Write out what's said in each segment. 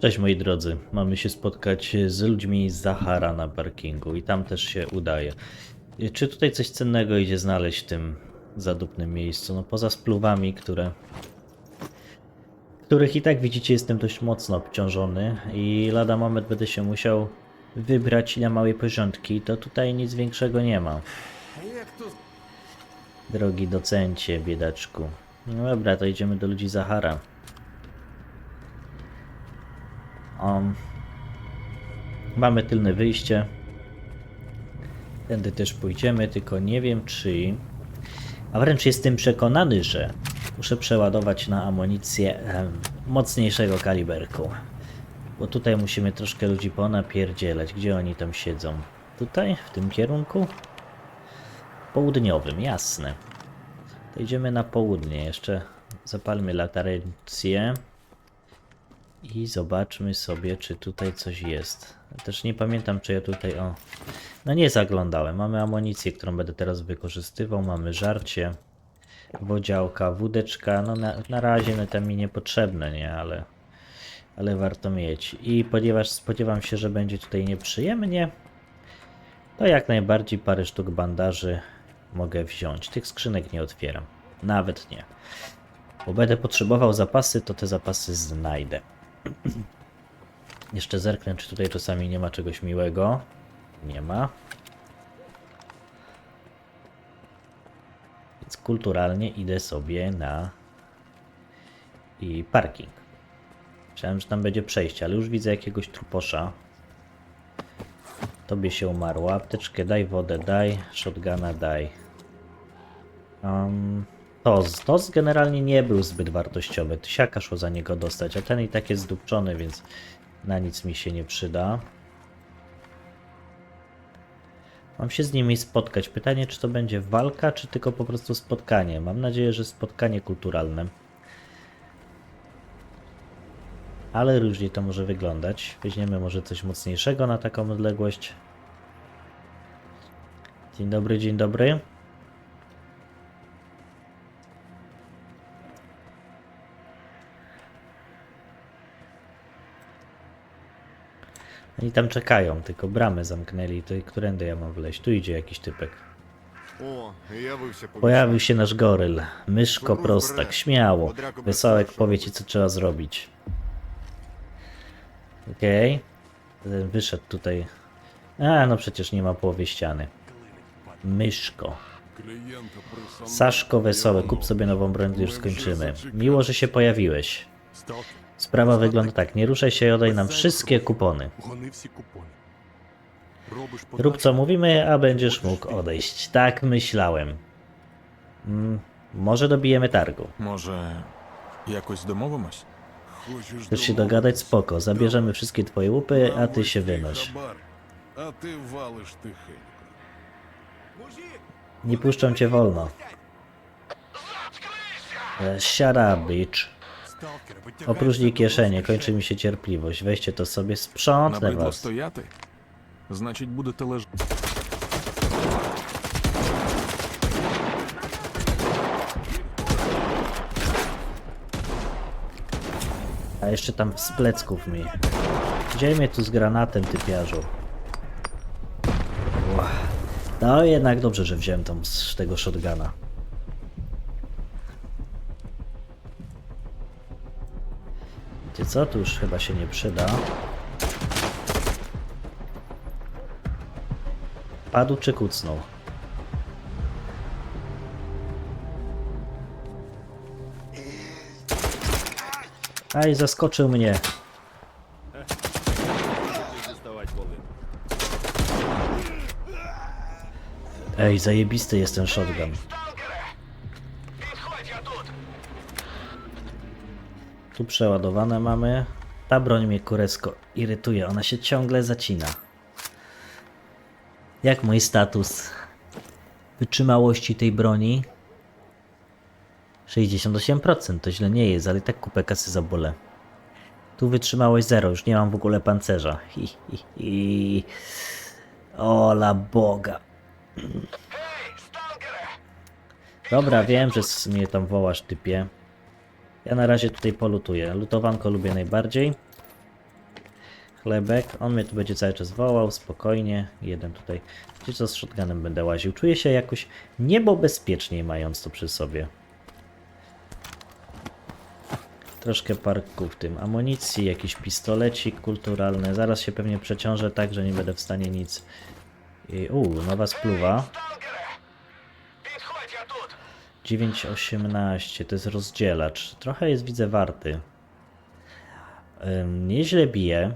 Cześć moi drodzy, mamy się spotkać z ludźmi z Zahara na parkingu i tam też się udaje. Czy tutaj coś cennego idzie znaleźć w tym zadupnym miejscu? No poza spluwami, które... których i tak widzicie jestem dość mocno obciążony i lada moment będę się musiał wybrać na małe porządki, to tutaj nic większego nie ma. Drogi docencie, biedaczku. No dobra, to idziemy do ludzi Zahara. Um, mamy tylne wyjście. Tędy też pójdziemy, tylko nie wiem czy... A wręcz jestem przekonany, że muszę przeładować na amunicję mocniejszego kaliberku. Bo tutaj musimy troszkę ludzi ponapierdzielać. Gdzie oni tam siedzą? Tutaj? W tym kierunku? Południowym, jasne. To idziemy na południe. Jeszcze zapalmy latarencję. I zobaczmy sobie, czy tutaj coś jest. Też nie pamiętam, czy ja tutaj. O. No nie zaglądałem. Mamy amunicję, którą będę teraz wykorzystywał. Mamy żarcie, wodziałka, wódeczka. No na, na razie no, to mi niepotrzebne, nie, ale. Ale warto mieć. I ponieważ spodziewam się, że będzie tutaj nieprzyjemnie, to jak najbardziej parę sztuk bandaży mogę wziąć. Tych skrzynek nie otwieram. Nawet nie. Bo będę potrzebował zapasy, to te zapasy znajdę. Jeszcze zerknę, czy tutaj czasami nie ma czegoś miłego. Nie ma. Więc kulturalnie idę sobie na i parking. Myślałem, że tam będzie przejście, ale już widzę jakiegoś truposza. Tobie się umarło. Apteczkę daj, wodę daj, shotguna daj. Um, Toz. Toz generalnie nie był zbyt wartościowy. Tysiaka szło za niego dostać, a ten i tak jest zdupczony, więc na nic mi się nie przyda. Mam się z nimi spotkać. Pytanie, czy to będzie walka, czy tylko po prostu spotkanie. Mam nadzieję, że spotkanie kulturalne. Ale różnie to może wyglądać. Weźmiemy może coś mocniejszego na taką odległość. Dzień dobry, dzień dobry. Oni tam czekają, tylko bramy zamknęli. To którędy ja mam wleźć? Tu idzie jakiś typek. O, pojawił się, Pojawił się nasz goryl. Myszko prostak, śmiało. Wesołek powie ci, co trzeba zrobić. Okej. Okay. Wyszedł tutaj. A, no przecież nie ma połowy ściany. Myszko. Saszko Wesołe, kup sobie nową broń, już skończymy. Miło, że się pojawiłeś. Sprawa wygląda tak. Nie ruszaj się i oddaj nam wszystkie kupony. Rób co mówimy, a będziesz mógł odejść. Tak myślałem. Mm, może dobijemy targu. Może jakoś domowimość? Chcesz się dogadać? Spoko. Zabierzemy wszystkie twoje łupy, a ty się wynoś. Nie puszczą cię wolno. E, Shut bitch. Сталкер, витягай Opróżnij kieszenie, kończy mi się cierpliwość. Weźcie to sobie, sprzątnę Набридло was. стояти? Значить, будете лежати. A jeszcze tam z plecków mi. Gdzie mnie tu z granatem, typiarzu? Ła. No jednak dobrze, że wziąłem tam z tego shotguna. Wiecie co? Tu już chyba się nie przyda. Padł czy kucnął? Aj, zaskoczył mnie. Ej, zajebisty jest ten shotgun. Tu przeładowane mamy. Ta broń mnie kuresko irytuje, ona się ciągle zacina. Jak mój status wytrzymałości tej broni? 68% to źle nie jest, ale i tak kupę kasy za bólę. Tu wytrzymałość 0, już nie mam w ogóle pancerza. Hi, hi, hi. Ola Boga. Dobra, wiem, że mnie tam wołasz, typie. Ja na razie tutaj polutuję. Lutowanko lubię najbardziej. chlebek. On mnie tu będzie cały czas wołał, spokojnie. Jeden tutaj. Gdzie co z shotgunem będę łaził? Czuję się jakoś niebo bezpieczniej mając to przy sobie. Troszkę parku w tym amunicji, jakiś pistolecik kulturalny. Zaraz się pewnie przeciążę tak, że nie będę w stanie nic. I, nowa spluwa. 9,18 to jest rozdzielacz. Trochę jest, widzę, warty. Nieźle bije.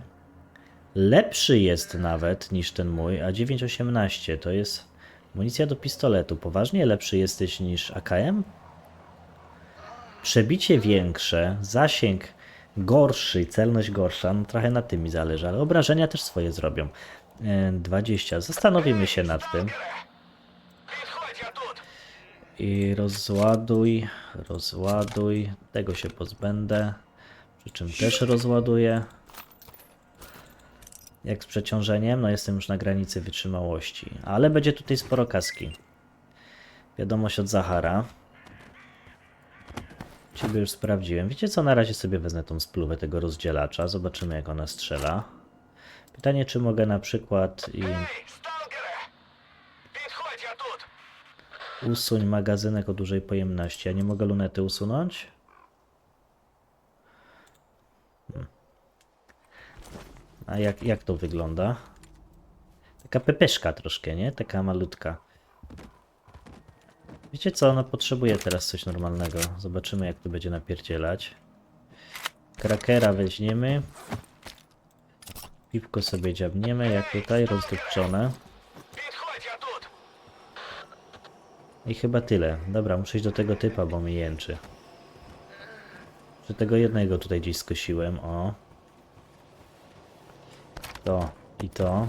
Lepszy jest nawet niż ten mój, a 9,18 to jest amunicja do pistoletu. Poważnie lepszy jesteś niż AKM? Przebicie większe, zasięg gorszy, celność gorsza, no trochę na tym mi zależy, ale obrażenia też swoje zrobią. Yy, 20. Zastanowimy się nad tym. I rozładuj, rozładuj. Tego się pozbędę. Przy czym też rozładuję. Jak z przeciążeniem? No jestem już na granicy wytrzymałości. Ale będzie tutaj sporo kaski. Wiadomość od Zahara. Ciebie już sprawdziłem. Wiecie co? Na razie sobie wezmę tą spluwę tego rozdzielacza. Zobaczymy jak ona strzela. Pytanie czy mogę na przykład i usuń magazynek o dużej pojemności. Ja nie mogę lunety usunąć? Hmm. A jak, jak to wygląda? Taka pepeszka troszkę, nie? Taka malutka. Wiecie co? No potrzebuję teraz coś normalnego. Zobaczymy jak to będzie napierdzielać. Krakera weźmiemy. Piwko sobie dziabniemy, jak tutaj, rozdupczone. I chyba tyle. Dobra, muszę iść do tego typa, bo mi jęczy. Że tego jednego tutaj gdzieś skosiłem, o. To i to.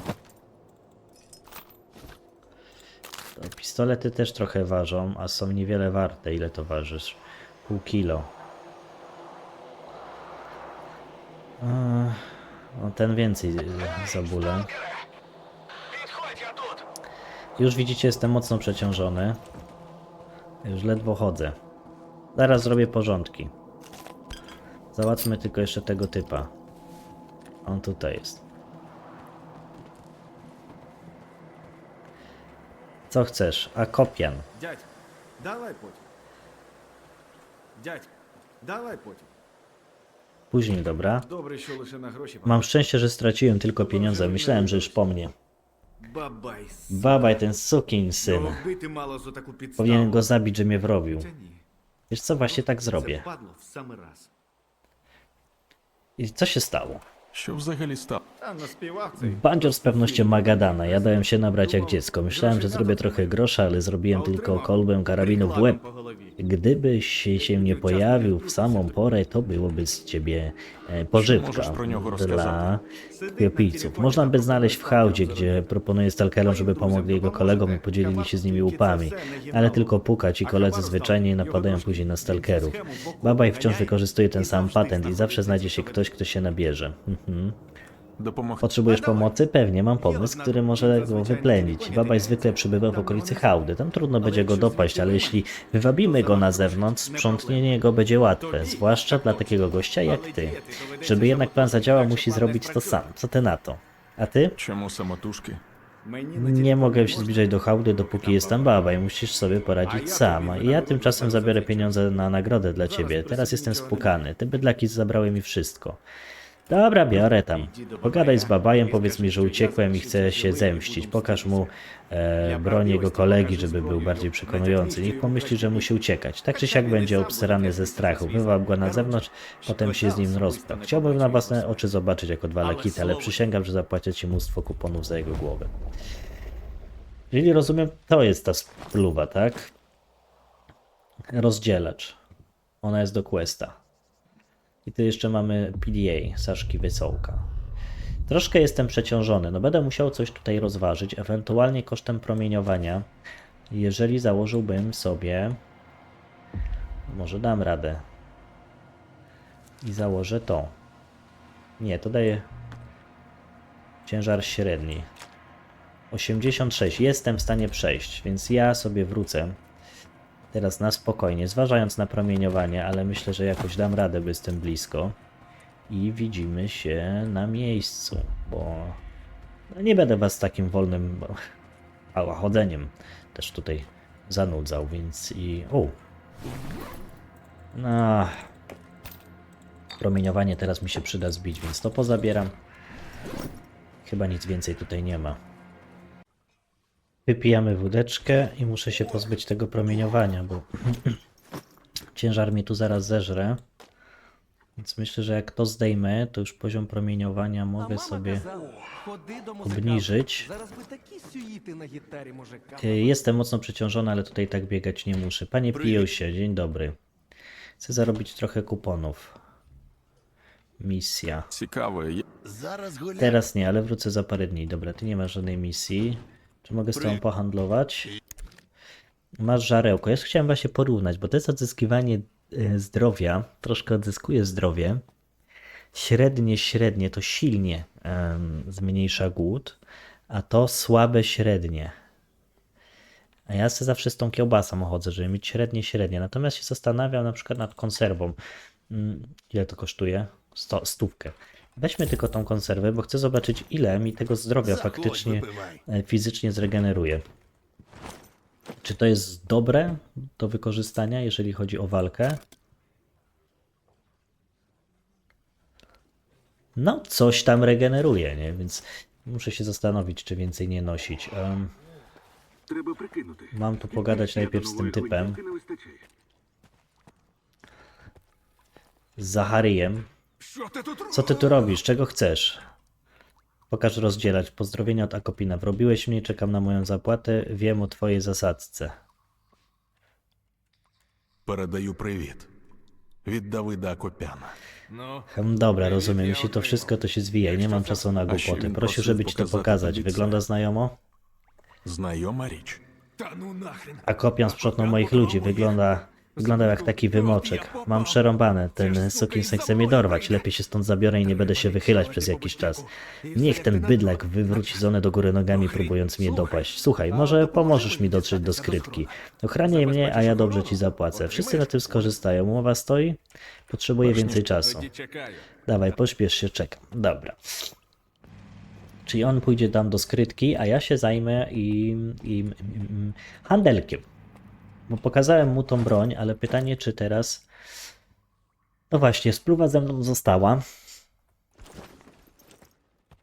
to. Pistolety też trochę ważą, a są niewiele warte. Ile to ważysz? Pół kilo. No ten więcej za bólę. Już widzicie, jestem mocno przeciążony. Już ledwo chodzę. Zaraz zrobię porządki. Załatwmy tylko jeszcze tego typa. On tutaj jest. Co chcesz? A kopian. Дядь, давай потім. Дядь, давай потім. Później, dobra. Добре, що лише на гроші Mam szczęście, że straciłem tylko pieniądze. Myślałem, że już po mnie. Бабай, с- Babaj, ten sukin syn. Його вбити мало за таку підставу. Powinien go zabić, że mnie wrobił. Та ні. Wiesz co, właśnie tak zrobię. Це падло в самий раз. I co się stało? Що взагалі стало? Та наспівав цей. Bandzior z pewnością ma gadane. Ja dałem się nabrać jak dziecko. Myślałem, że zrobię trochę grosza, ale zrobiłem tylko kolbę karabinu w łeb. По голові. Gdybyś się nie pojawił w samą porę, to byłoby z ciebie e, pożywka Możesz pro niego dla rozkazać. kwiopijców. Można by znaleźć w hałdzie, gdzie proponuję stalkerom, żeby pomogli jego kolegom i podzielili się z nimi łupami. Ale tylko pukać i koledzy zwyczajnie napadają później na stalkerów. Babaj wciąż wykorzystuje ten sam patent i zawsze znajdzie się ktoś, kto się nabierze. Mhm. Potrzebujesz pomocy? Pewnie mam pomysł, który może go wyplenić. Babaj zwykle przybywa w okolicy hałdy. Tam trudno będzie go dopaść, ale jeśli wywabimy go na zewnątrz, sprzątnienie go będzie łatwe, zwłaszcza dla takiego gościa jak ty. Żeby jednak plan zadziałał, musi zrobić to sam. Co ty na to? A ty? Czemu? Nie mogę się zbliżać do hałdy, dopóki jest tam baba i musisz sobie poradzić sam. Ja tymczasem zabiorę pieniądze na nagrodę dla ciebie. Teraz jestem spukany. Te bydlaki zabrały mi wszystko. Dobra, biorę tam. Pogadaj z babajem, powiedz mi, że uciekłem i chcę się zemścić. Pokaż mu e, broń jego kolegi, żeby był bardziej przekonujący. Niech pomyśli, że musi uciekać. Tak czy siak będzie obserany ze strachu. Wywab go na zewnątrz, potem się z nim rozpraw. Chciałbym na własne oczy zobaczyć, jak odwala kitę, ale przysięgam, że zapłacę ci mnóstwo kuponów za jego głowę. Czyli rozumiem, to jest ta spluwa, tak? Rozdzielacz. Ona jest do questa. I tu jeszcze mamy PDA, Saszki Wesołka. Troszkę jestem przeciążony, no będę musiał coś tutaj rozważyć, ewentualnie kosztem promieniowania. Jeżeli założyłbym sobie... Może dam radę. I założę to. Nie, to daje ciężar średni. 86. Jestem w stanie przejść, więc ja sobie wrócę. Teraz na spokojnie, zważając na promieniowanie, ale myślę, że jakoś dam radę, bo jestem blisko. i widzimy się na miejscu, bo no nie będę was takim wolnym ała, chodzeniem też tutaj zanudzał, więc i... O! No... Promieniowanie teraz mi się przyda zbić, więc to pozabieram. Chyba nic więcej tutaj nie ma. Wypijamy wódeczkę i muszę się pozbyć tego promieniowania, bo ciężar mi tu zaraz zeżre. Więc myślę, że jak to zdejmę, to już poziom promieniowania mogę sobie obniżyć. Y, jestem mocno przeciążony, ale tutaj tak biegać nie muszę. Panie Piusie, dzień dobry. Chcę zarobić trochę kuponów. Misja. Teraz nie, ale wrócę za parę dni. Dobra, ty nie masz żadnej misji. Czy mogę z tobą pohandlować? Masz żarełko. Ja chciałem właśnie porównać, bo to jest odzyskiwanie e, zdrowia. Troszkę odzyskuję zdrowie. Średnie, średnie to silnie em, zmniejsza głód, a to słabe, średnie. A ja sobie zawsze z tą kiełbasą chodzę, żeby mieć średnie, średnie. Natomiast się zastanawiam na przykład nad konserwą. Mm, Ile to kosztuje? Sto, stówkę. Weźmy tylko tą konserwę, bo chcę zobaczyć, ile mi tego zdrowia faktycznie fizycznie zregeneruje. Czy to jest dobre do wykorzystania, jeżeli chodzi o walkę? No, coś tam regeneruje, nie? Więc muszę się zastanowić, czy więcej nie nosić. Um, mam tu pogadać najpierw z tym typem. Z Zacharijem. Що ти тут робиш? Co ty tu robisz? Czego chcesz? Pokaż rozdzielać. Pozdrowienia od Akopina. Wrobiłeś mnie, czekam na moją zapłatę. Wiem o twojej zasadzce. передаю привіт. Від Давида Акопяна. Ну, Hm, Dobra, rozumiem. Jeśli to wszystko, to się zwijaj. Nie mam czasu na głupoty. Prosił, żeby ci to pokazać. Wygląda znajomo? Знайома річ. та ну нахрен. Akopian sprzątnął moich ludzi. Wygląda... Wyglądał jak taki wymoczek. Mam przerąbane, ten sukinsyn chce mnie dorwać. Lepiej się stąd zabiorę i nie będę się wychylać przez jakiś czas. Niech ten bydlak wywróci zonę do góry nogami, próbując mnie dopaść. Słuchaj, może pomożesz mi dotrzeć do skrytki. Ochraniaj mnie, a ja dobrze ci zapłacę. Wszyscy na tym skorzystają. Umowa stoi? Potrzebuję więcej czasu. Dawaj, pośpiesz się, czekam. Dobra. Czyli on pójdzie tam do skrytki, a ja się zajmę im, im, im, im handelkiem. Bo pokazałem mu tą broń, ale pytanie, czy teraz. No właśnie, spluwa ze mną została.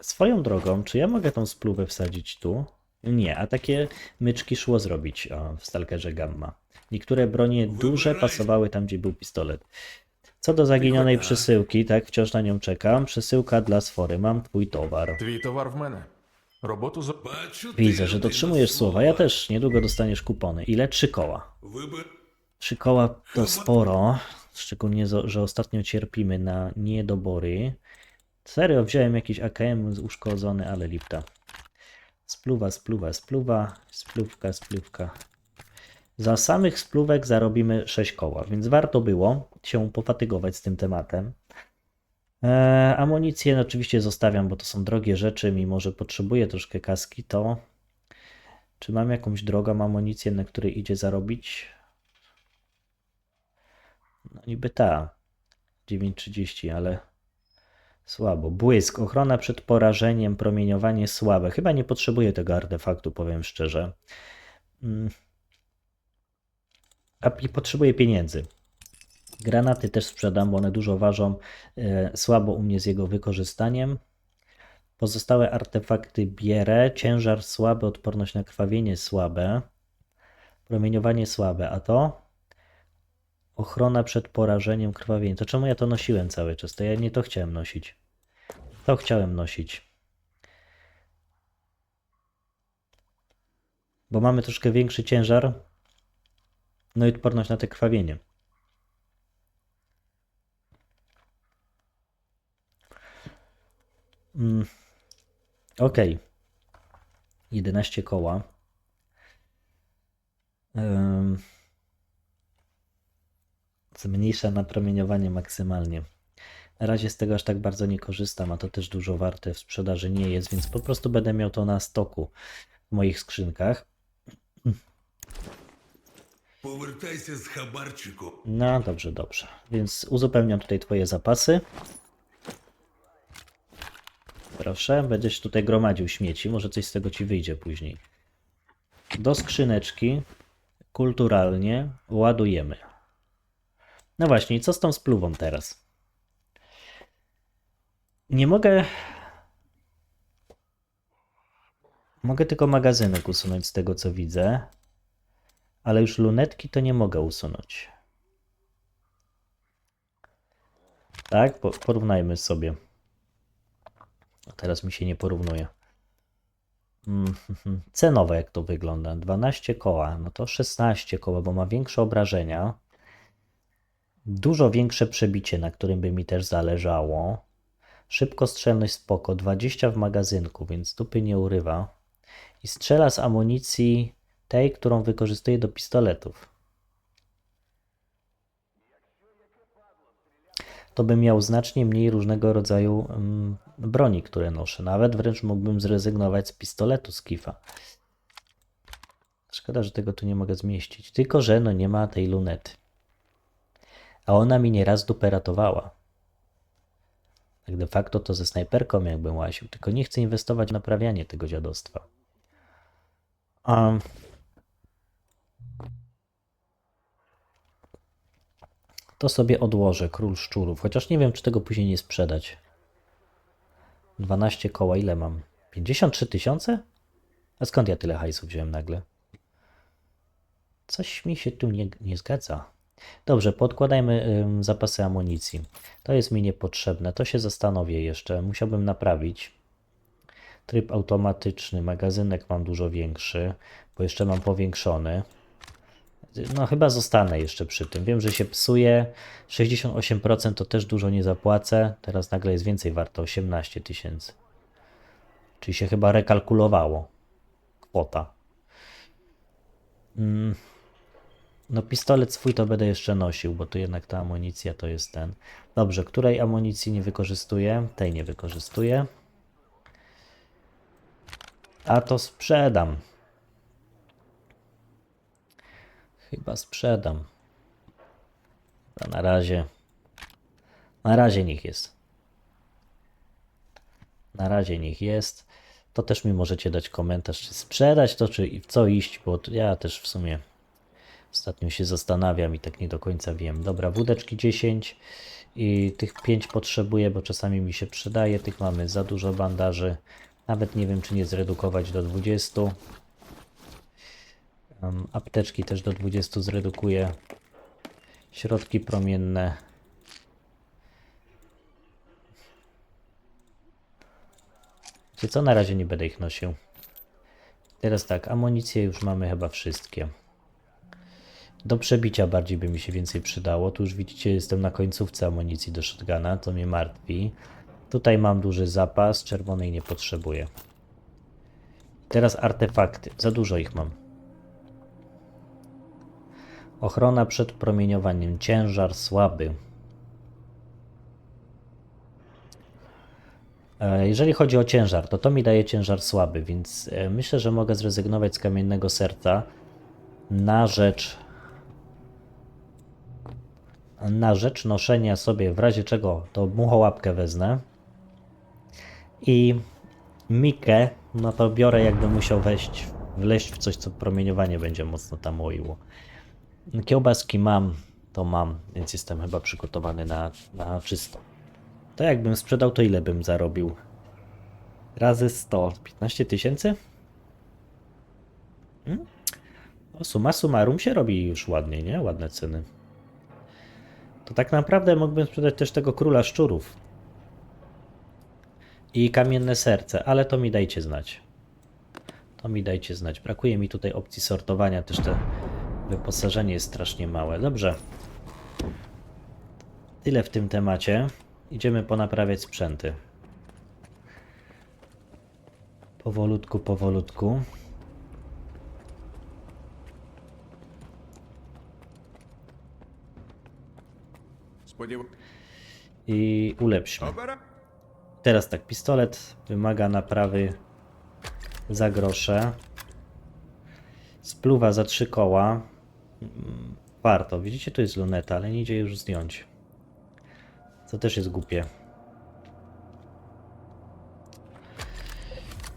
Swoją drogą, czy ja mogę tą spluwę wsadzić tu? Nie, a takie myczki szło zrobić o, w Stalkerze Gamma. Niektóre bronie duże pasowały tam, gdzie był pistolet. Co do zaginionej przesyłki, tak, wciąż na nią czekam. Przesyłka dla sfory, mam twój towar. Твій товар в мене. Zobaczył. Widzę, że dotrzymujesz słowa. Ja też niedługo dostaniesz kupony. Ile? Trzy koła. Trzy koła to sporo. Szczególnie, że ostatnio cierpimy na niedobory. Serio, wziąłem jakiś AKM uszkodzony, ale lipta. Spluwa, spluwa, spluwa, spluwka, spluwka. Za samych spluwek zarobimy 6 koła, więc warto było się pofatygować z tym tematem. E, amunicję no, oczywiście zostawiam, bo to są drogie rzeczy, mimo że potrzebuję troszkę kaski, to czy mam jakąś drogą amunicję, na której idzie zarobić? No niby ta. 9.30, ale słabo. Błysk, ochrona przed porażeniem, promieniowanie słabe. Chyba nie potrzebuję tego artefaktu, powiem szczerze. Mm. A potrzebuję pieniędzy. Granaty też sprzedam, bo one dużo ważą. E, słabo u mnie z jego wykorzystaniem. Pozostałe artefakty bierę. Ciężar słaby, odporność na krwawienie słabe. Promieniowanie słabe, a to? Ochrona przed porażeniem krwawienia. To czemu ja to nosiłem cały czas? To ja nie to chciałem nosić. To chciałem nosić. Bo mamy troszkę większy ciężar. No i odporność na te krwawienie. Mm. Ok. 11 koła. Um. Zmniejsza napromieniowanie maksymalnie. Na razie z tego aż tak bardzo nie korzystam, a to też dużo warte w sprzedaży nie jest, więc po prostu będę miał to na stoku w moich skrzynkach. Powracaj się z chabarczyku. No dobrze, dobrze. Więc uzupełniam tutaj twoje zapasy. Proszę, będziesz tutaj gromadził śmieci, może coś z tego ci wyjdzie później. Do skrzyneczki kulturalnie ładujemy. No właśnie, i co z tą spluwą teraz? Nie mogę. Mogę tylko magazynek usunąć z tego co widzę, ale już lunetki to nie mogę usunąć. Tak, po, porównajmy sobie. A teraz mi się nie porównuje. Mm, Cenowo jak to wygląda? 12 koła, no to 16 koła, bo ma większe obrażenia. Dużo większe przebicie, na którym by mi też zależało. Szybkostrzelność spoko, 20 w magazynku, więc dupy nie urywa. I strzela z amunicji tej, którą wykorzystuje do pistoletów. To bym miał znacznie mniej różnego rodzaju mm, broni, które noszę. Nawet wręcz mógłbym zrezygnować z pistoletu z kifa. Szkoda, że tego tu nie mogę zmieścić. Tylko, że no nie ma tej lunety. A ona mi nieraz dupę ratowała. Tak de facto to ze snajperką jakbym łaził. Tylko nie chcę inwestować w naprawianie tego dziadostwa. A... To sobie odłożę, król szczurów. Chociaż nie wiem, czy tego później nie sprzedać. 12 koła, ile mam? 53 tysiące? A skąd ja tyle hajsu wziąłem nagle? Coś mi się tu nie, nie zgadza. Dobrze, podkładajmy ym, zapasy amunicji. To jest mi niepotrzebne. To się zastanowię jeszcze. Musiałbym naprawić. Tryb automatyczny. Magazynek mam dużo większy, bo jeszcze mam powiększony. No chyba zostanę jeszcze przy tym. Wiem, że się psuje. 68% to też dużo nie zapłacę. Teraz nagle jest więcej warte 18 tysięcy. Czyli się chyba rekalkulowało. Kwota. Mm. No pistolet swój to będę jeszcze nosił, bo to jednak ta amunicja to jest ten. Dobrze, której amunicji nie wykorzystuję? Tej nie wykorzystuję. A to sprzedam. Chyba sprzedam. A na razie. Na razie niech jest. Na razie niech jest. To też mi możecie dać komentarz, czy sprzedać to, czy w co iść, bo ja też w sumie ostatnio się zastanawiam i tak nie do końca wiem. Dobra, wódeczki 10 i tych 5 potrzebuję, bo czasami mi się przydaje. Tych mamy za dużo bandaży. Nawet nie wiem, czy nie zredukować do 20. Um, apteczki też do 20 zredukuję. Środki promienne. Wiecie co, na razie nie będę ich nosił. Teraz tak, amunicje już mamy chyba wszystkie. Do przebicia bardziej by mi się więcej przydało. Tu już widzicie, jestem na końcówce amunicji do shotguna, to mnie martwi. Tutaj mam duży zapas, czerwonej nie potrzebuję. Teraz artefakty, za dużo ich mam. Ochrona przed promieniowaniem, ciężar słaby. E, Jeżeli chodzi o ciężar, to to mi daje ciężar słaby, więc e, myślę, że mogę zrezygnować z kamiennego serca na rzecz na rzecz noszenia sobie w razie czego to muchołapkę wezmę i Mikę, no to biorę jakby musiał wejść, wleźć w coś, co promieniowanie będzie mocno tam łoiło. Kiełbaski mam, to mam, więc jestem chyba przygotowany na, na czysto. To jakbym sprzedał, to ile bym zarobił? Razy 100, 15 tysięcy? Hmm? O, suma summarum się robi już ładnie, nie? Ładne ceny. To tak naprawdę mógłbym sprzedać też tego króla szczurów. I kamienne serce, ale to mi dajcie znać. To mi dajcie znać. Brakuje mi tutaj opcji sortowania, też te Wyposażenie jest strasznie małe. Dobrze. Tyle w tym temacie. Idziemy ponaprawiać sprzęty. Powolutku, powolutku. I ulepszmy. Teraz tak, pistolet wymaga naprawy za grosze. Spluwa za trzy koła. Mm, Warto. Widzicie, tu jest luneta, ale nie idzie już zdjąć. Co też jest głupie.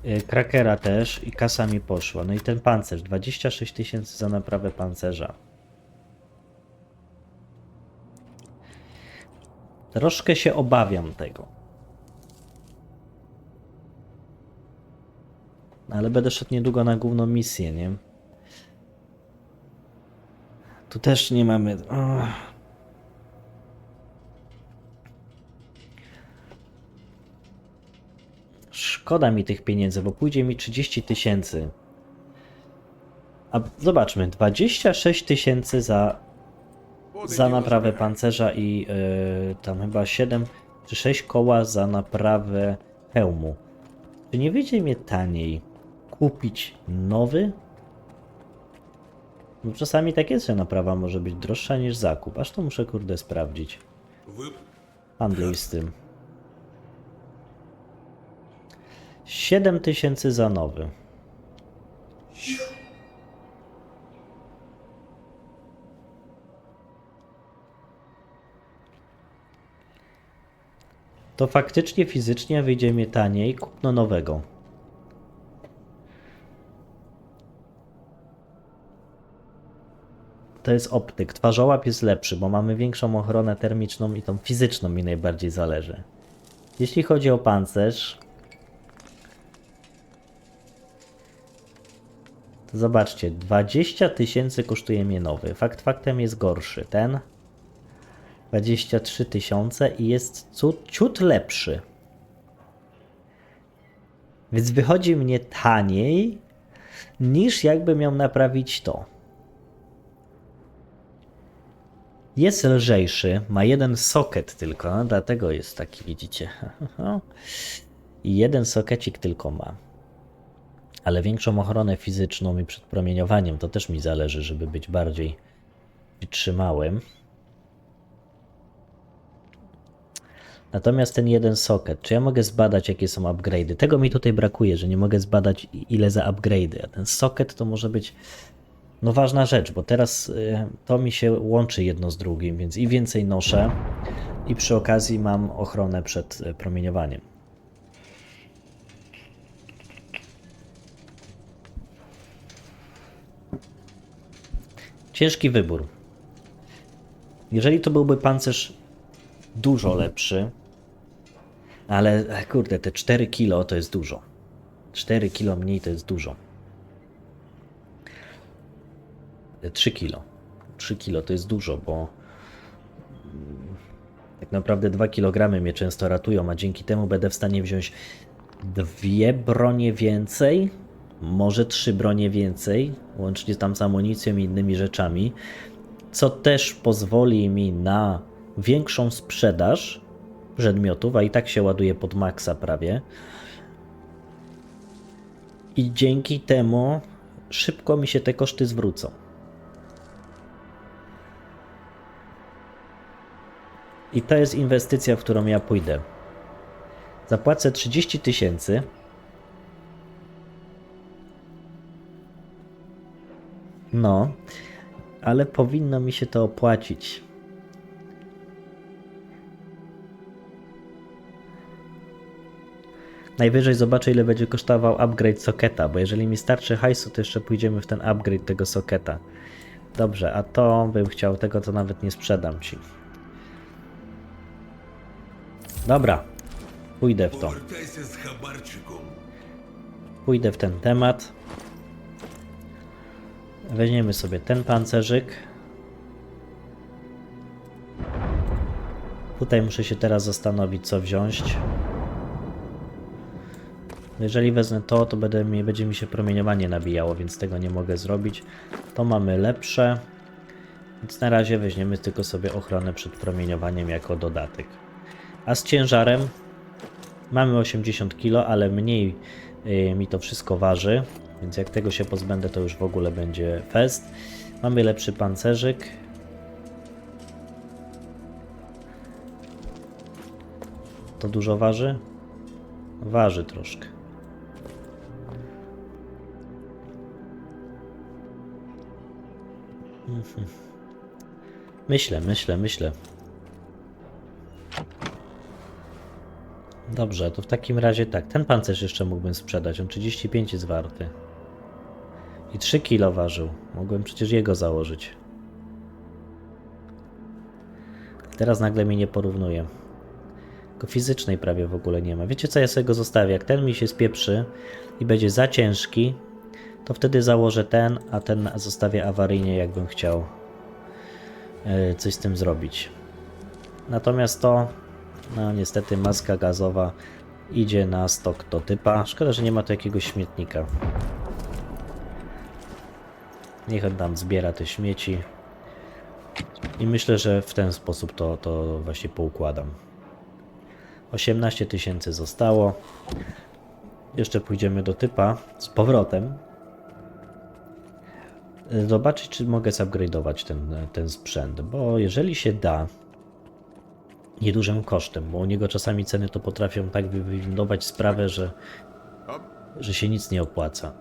Y, Krakera też i kasa mi poszła. No i ten pancerz, 26 tysięcy za naprawę pancerza. Troszkę się obawiam tego. Ale będę szedł niedługo na główną misję, nie? Tu też nie mamy. Ach. Szkoda mi tych pieniędzy, bo pójdzie mi 30 tysięcy. A zobaczmy, 26 tysięcy za, za naprawę pancerza i yy, tam chyba 7 czy 6 koła za naprawę hełmu. Czy nie wyjdzie mi taniej kupić nowy? Bo czasami tak jest, że naprawa może być droższa niż zakup. Aż to muszę kurde sprawdzić. Handluj z tym. 7 tysięcy za nowy. To faktycznie fizycznie wyjdzie mi taniej kupno nowego. To jest optyk. Twarzołap jest lepszy, bo mamy większą ochronę termiczną i tą fizyczną mi najbardziej zależy. Jeśli chodzi o pancerz, to zobaczcie, 20 tysięcy kosztuje mnie nowy. Fakt faktem jest gorszy. Ten 23 tysiące i jest ciut, lepszy. Więc wychodzi mnie taniej niż jakby miał naprawić to. Jest lżejszy, ma jeden soket tylko, no dlatego jest taki, widzicie. I jeden sokecik tylko ma. Ale większą ochronę fizyczną i przed promieniowaniem to też mi zależy, żeby być bardziej wytrzymałym. Natomiast ten jeden socket, czy ja mogę zbadać, jakie są upgrade'y? Tego mi tutaj brakuje, że nie mogę zbadać, ile za upgrade'y. A ten socket to może być no ważna rzecz, bo teraz y, to mi się łączy jedno z drugim, więc i więcej noszę, i przy okazji mam ochronę przed y, promieniowaniem. Ciężki wybór. Jeżeli to byłby pancerz dużo lepszy, ale e, kurde, te 4 kilo to jest dużo. 4 kilo mniej to jest dużo. 3 kilo. 3 kilo to jest dużo, bo mm, tak naprawdę 2 kg mnie często ratują, a dzięki temu będę w stanie wziąć dwie bronie więcej, może trzy bronie więcej, łącznie tam z amunicją i innymi rzeczami, co też pozwoli mi na większą sprzedaż przedmiotów, a i tak się ładuje pod maksa prawie. I dzięki temu szybko mi się te koszty zwrócą. I to jest inwestycja, w którą ja pójdę. Zapłacę 30 tysięcy. No, ale powinno mi się to opłacić. Najwyżej zobaczę, ile będzie kosztował upgrade socketa, bo jeżeli mi starczy hajsu, to jeszcze pójdziemy w ten upgrade tego socketa. Dobrze, a to bym chciał, tego to nawet nie sprzedam ci. Dobra, pójdę w to. Pójdę w ten temat. Weźmiemy sobie ten pancerzyk. Tutaj muszę się teraz zastanowić, co wziąć. Jeżeli wezmę to, to będę, będzie mi się promieniowanie nabijało, więc tego nie mogę zrobić. To mamy lepsze. Więc na razie weźmiemy tylko sobie ochronę przed promieniowaniem jako dodatek. A z ciężarem Mamy 80 kg, ale mniej y, mi to wszystko waży, więc jak tego się pozbędę, to już w ogóle będzie fest. Mamy lepszy pancerzyk. To dużo waży? Waży troszkę. Myślę, myślę, myślę. Dobrze, to w takim razie tak, ten pancerz jeszcze mógłbym sprzedać, on 35 jest warty. I 3 kilo ważył, mogłem przecież jego założyć. Teraz nagle mi nie porównuje. Go fizycznej prawie w ogóle nie ma. Wiecie co, ja sobie go zostawię. Jak ten mi się spieprzy i będzie za ciężki, to wtedy założę ten, a ten zostawię awaryjnie, jakbym chciał e, coś z tym zrobić. Natomiast to, no niestety maska gazowa idzie na stok do typa. Szkoda, że nie ma tu jakiegoś śmietnika. Niech on tam zbiera te śmieci. I myślę, że w ten sposób to, to właśnie poukładam. 18 tysięcy zostało. Jeszcze pójdziemy do typa z powrotem. Zobaczyć, czy mogę zupgrade'ować ten, ten sprzęt, bo jeżeli się da, niedużym kosztem, bo u niego czasami ceny to potrafią tak wywindować sprawę, że, że się nic nie opłaca.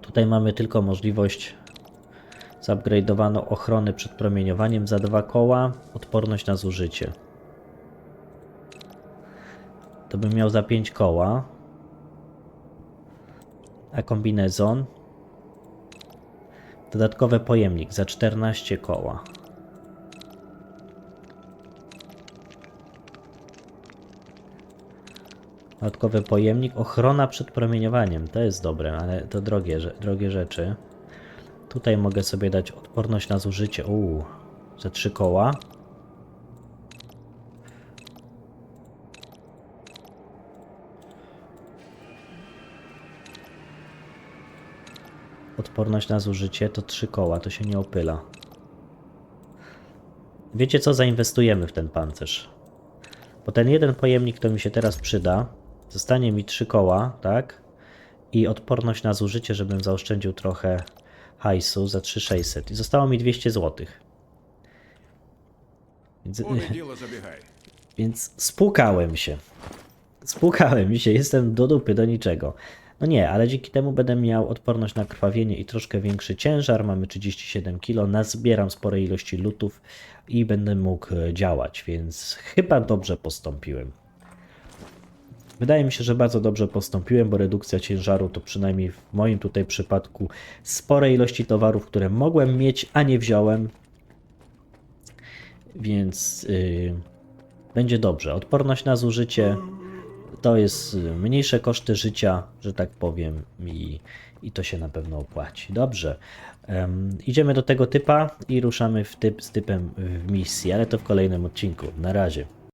Tutaj mamy tylko możliwość zupgrade'owaną ochronę przed promieniowaniem za dwa koła, odporność na zużycie. To bym miał za 5 koła. A kombinezon. Dodatkowy pojemnik za 14 koła. Dodatkowy pojemnik, ochrona przed promieniowaniem. To jest dobre, ale to drogie, drogie rzeczy. Tutaj mogę sobie dać odporność na zużycie. Uuu, za 3 koła. Odporność na zużycie to 3 koła, to się nie opyla. Wiecie co? Zainwestujemy w ten pancerz. Bo ten jeden pojemnik to mi się teraz przyda. Zostanie mi trzy koła, tak? I odporność na zużycie, żebym zaoszczędził trochę hajsu za 3600. I zostało mi 200 zł. Więc, więc spłukałem się. Spłukałem się, jestem do dupy, do niczego. No nie, ale dzięki temu będę miał odporność na krwawienie i troszkę większy ciężar. Mamy 37 kg, nazbieram spore ilości lutów i będę mógł działać, więc chyba dobrze postąpiłem. Wydaje mi się, że bardzo dobrze postąpiłem, bo redukcja ciężaru to przynajmniej w moim tutaj przypadku spore ilości towarów, które mogłem mieć, a nie wziąłem. Więc yy, będzie dobrze. Odporność na zużycie to jest y, mniejsze koszty życia, że tak powiem, i, i to się na pewno opłaci. Dobrze. Em, idziemy do tego typa i ruszamy w typ, z typem w misji, ale to w kolejnym odcinku. Na razie.